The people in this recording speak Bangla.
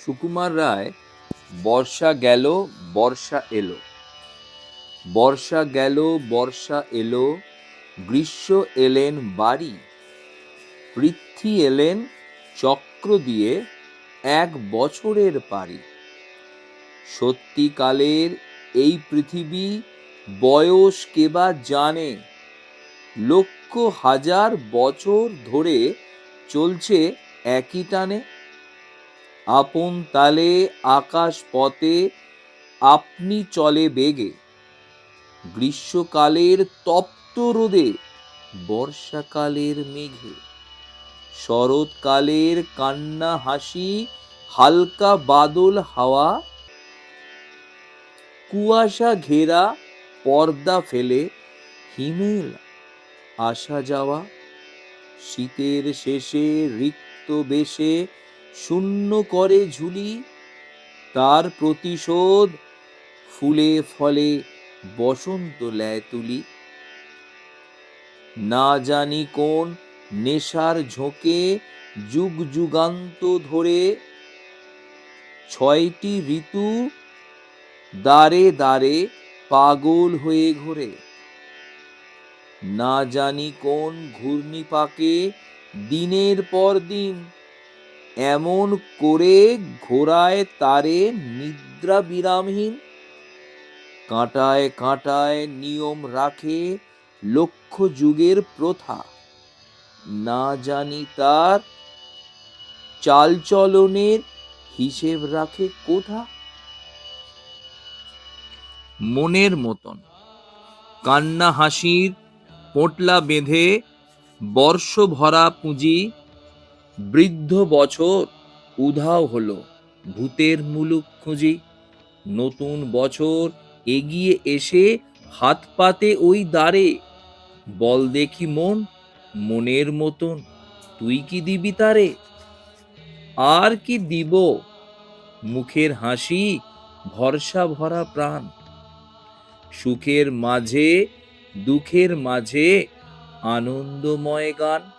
সুকুমার রায়, বর্ষা গেল, বর্ষা এলো। বর্ষা গেল, বর্ষা এলো, গ্রীষ্ম এলেন বাড়ি, পৃথ্বী এলেন চক্র দিয়ে এক বছরের পারি সত্যিকালের এই পৃথিবী বয়স কেবা জানে, লক্ষ হাজার বছর ধরে চলছে একই টানে। আপন তালে আকাশ পথে আপনি চলে বেগে। গ্রীষ্মকালের তপ্ত রোদে, বর্ষাকালের মেঘে। শরৎকালের কান্না হাসি, হালকা বাদল হাওয়া। কুয়াশা ঘেরা পর্দা ফেলে, হিমেল আসা যাওয়া। শীতের শেষে রিক্ত বেশে শূন্য করে ঝুলি, তার প্রতিশোধ ফুলে ফলে বসন্ত ল্যায় তুলি। না জানি কোন নেশার ঝোঁকে যুগ যুগান্ত ধরে ছয়টি ঋতু দাঁড়ে দাঁড়ে পাগল হয়ে ঘোরে। না জানি কোন ঘূর্ণিপাকে দিনের পর দিন এমন করে ঘোরায় তারে নিদ্রা বিরামহীন কাঁটায় কাঁটায় নিয়ম রাখে লক্ষ যুগের প্রথা। না জানি তার চালচলনের হিসেব রাখে কোথা। মনের মতন কান্না হাসির পোটলা বেঁধে বর্ষ ভরা পুঁজি বৃদ্ধ বছর উধাও হলো, ভূতের মুলুক খুঁজি। নতুন বছর এগিয়ে এসে হাত পাতে ওই দ্বারে। বল দেখি মন, মনের মতন, তুই কি দিবি তারে? আর কি দিব? মুখের হাসি, ভরসা ভরা প্রাণ। সুখের মাঝে, দুঃখের মাঝে আনন্দময় গান।